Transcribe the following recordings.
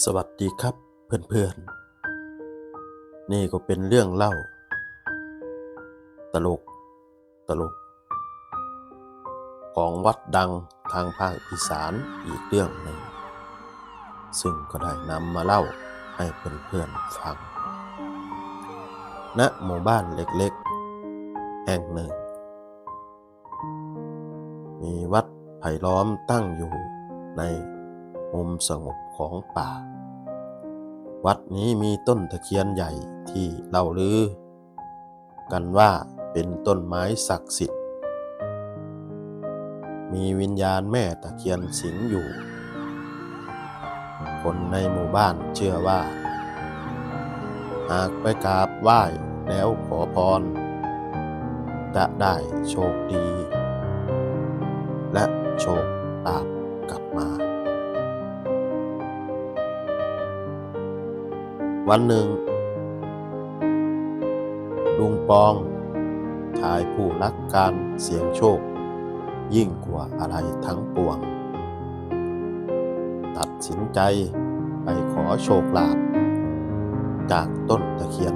สวัสดีครับเพื่อนๆ นี่ก็เป็นเรื่องเล่า ตลก ตลก ของวัดดังทางภาคอีสานอีกเรื่องหนึ่ง ซึ่งก็ได้นำมาเล่าให้เพื่อนๆฟัง ณ หมู่บ้านเล็กๆ แห่งหนึ่ง มีวัดไผ่ล้อมตั้งอยู่ใน มุมสงบของป่า วัดนี้มีต้นตะเคียนใหญ่ที่เล่าลือ กันว่าเป็นต้นไม้ศักดิ์สิทธิ์ มีวิญญาณแม่ตะเคียนสิงอยู่ คนในหมู่บ้านเชื่อว่า หากไปกราบไหว้แล้วขอพร จะได้โชคดี และโชคลาภกลับมา วันหนึ่ง ลุงปองชายผู้รักการเสี่ยงโชค ยิ่งกว่าอะไรทั้งปวง ตัดสินใจไปขอโชคลาภจากต้นตะเคียน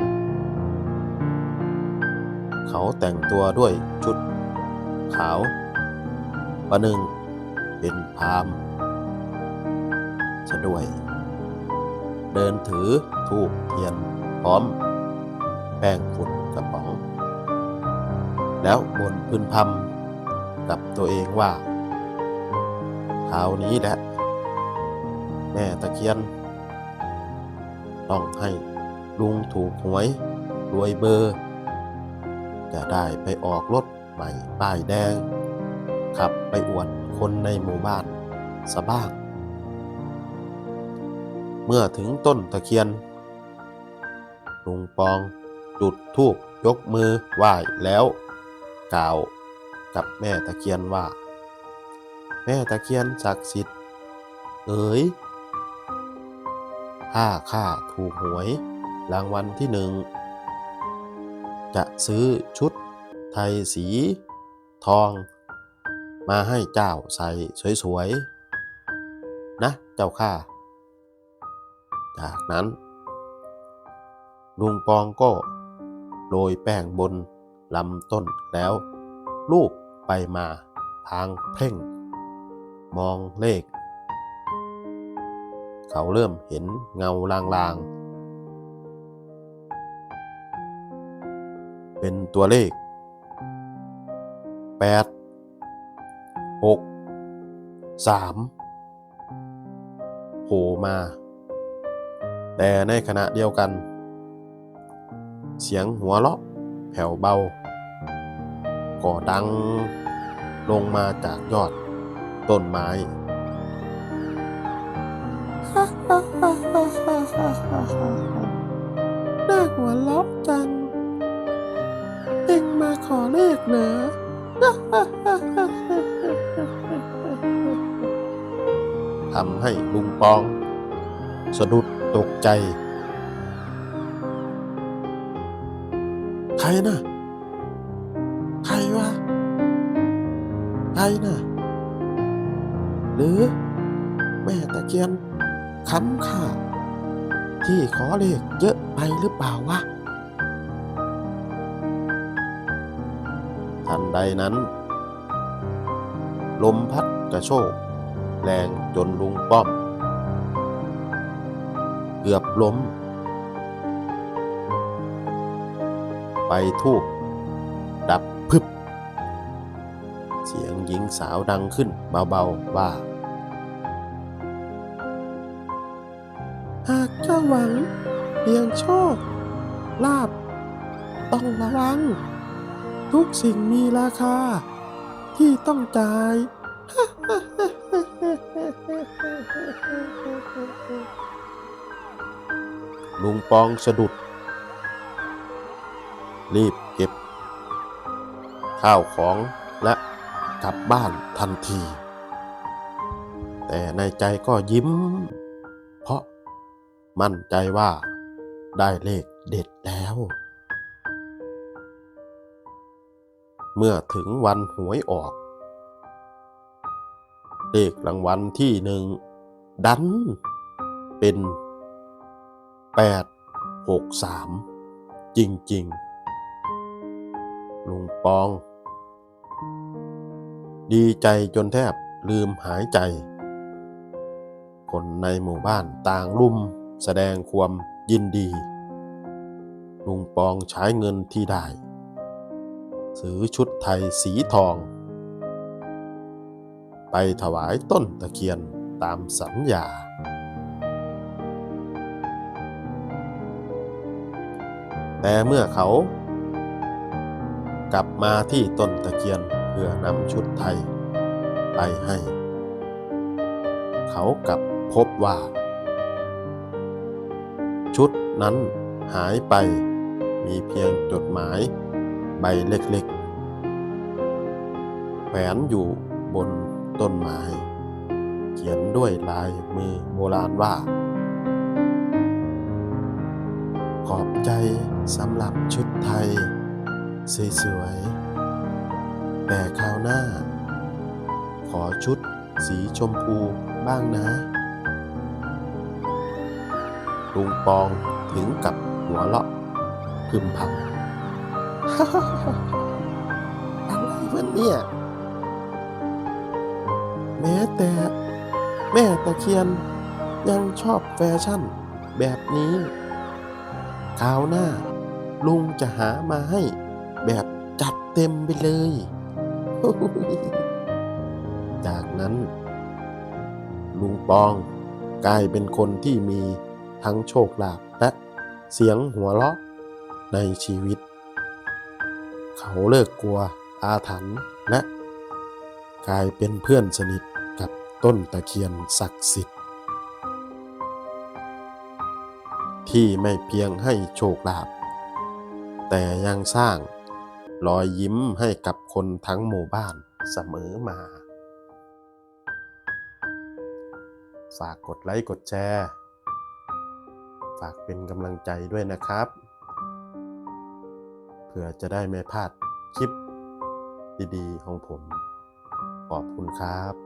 เขาแต่งตัวด้วยชุดขาวประหนึ่งเป็นพามณ์ซะด้วย เดินถือ ทูบเทียนพร้อม แป้งฝุ่นกระป๋อง แล้วบนพึนพำกับตัวเองว่าคราวนี้แหละ แม่ตะเคียน ต้องให้ลุงถูกหวยรวยเบอร์ จะได้ไปออกรถใหม่ป้ายแดง ขับไปอวดคนในหมู่บ้านสะบ้าง เมื่อถึงต้นตะเคียน ลุงปอง จุดธูปยกมือไหว้แล้ว กล่าวกับแม่ตะเคียนว่า แม่ตะเคียนศักดิ์สิทธิ์เอ๋ยถ้าข้าถูกหวยรางวัลที่หนึ่ง จะซื้อชุดไทยสี ทอง มาให้เจ้าใส่สวยๆ นะเจ้าข้า จากนั้น ลุงปองก็โรยแป้งบนลำต้นแล้ว ลูบไปมาทางเพ่ง มองเลข เขาเริ่มเห็นเงาลางๆ เป็นตัวเลขแปดหกสามโผล่มา แต่ในขณะเดียวกัน เสียงหัวเราะแผ่วเบาก็ดังลงมาจากยอดต้นไม้น่าหัวเราะจัง เอ็งมาขอเลขเหรอทำให้ลุงปอง สะดุดตกใจ รนะใครวะ ใครนะหรือ แม่ตะเคียนคำข่าที่ขอเลขเยอะไปหรือเปล่าวะ ทันใดนั้น ลมพัดกระโชก แรงจนลุงป้อม เกือบล้ม ไปทูบดับพึบ เสียงหญิงสาวดังขึ้นเบาๆว่า หากเจ้าหวังเพียงโชค ลาบ ต้องระวัง ทุกสิ่งมีราคา ที่ต้องจ่ายลุงปองสะดุด รีบเก็บ ข้าวของและกลับบ้านทันที แต่ในใจก็ยิ้ม เพราะมั่นใจว่าได้เลขเด็ดแล้ว เมื่อถึงวันหวยออก เลขรางวัลที่หนึ่งดันเป็น 863 จริง ๆ ลุงปอง ดีใจจนแทบลืมหายใจ คนในหมู่บ้านต่างรุ่มแสดงความยินดี ลุงปองใช้เงินที่ได้ ซื้อชุดไทยสีทอง ไปถวายต้นตะเคียนตามสัญญาแต่เมื่อเขา กลับมาที่ต้นตะเคียนเพื่อนำชุดไทยไปให้ เขากลับพบว่า ชุดนั้นหายไปมีเพียงจดหมายใบเล็กๆ แขวนอยู่บนต้นไม้ เขียนด้วยลายมือโบราณว่า ขอบใจสำหรับชุดไทย สวยๆ แต่คราวหน้า ขอชุดสีชมพูบ้างนะ ลุงปองถึงกับหัวเราะพึมพำอะไรวะเนี่ย แม้แต่แม่ตะเคียนยังชอบแฟชั่นแบบนี้คราวหน้าลุงจะหามาให้ แบบจัดเต็มไปเลย จากนั้น ลุงปองกลายเป็นคนที่มีทั้งโชคลาภและเสียงหัวเราะในชีวิต เขาเลิกกลัวอาถรรพ์และกลายเป็นเพื่อนสนิทกับต้นตะเคียนศักดิ์สิทธิ์ ที่ไม่เพียงให้โชคลาภแต่ยังสร้าง รอยยิ้มให้กับคนทั้งหมู่บ้านเสมอมา ฝากกดไลค์กดแชร์ ฝากเป็นกำลังใจด้วยนะครับ เพื่อจะได้ไม่พลาดคลิปดีๆของผม ขอบคุณครับ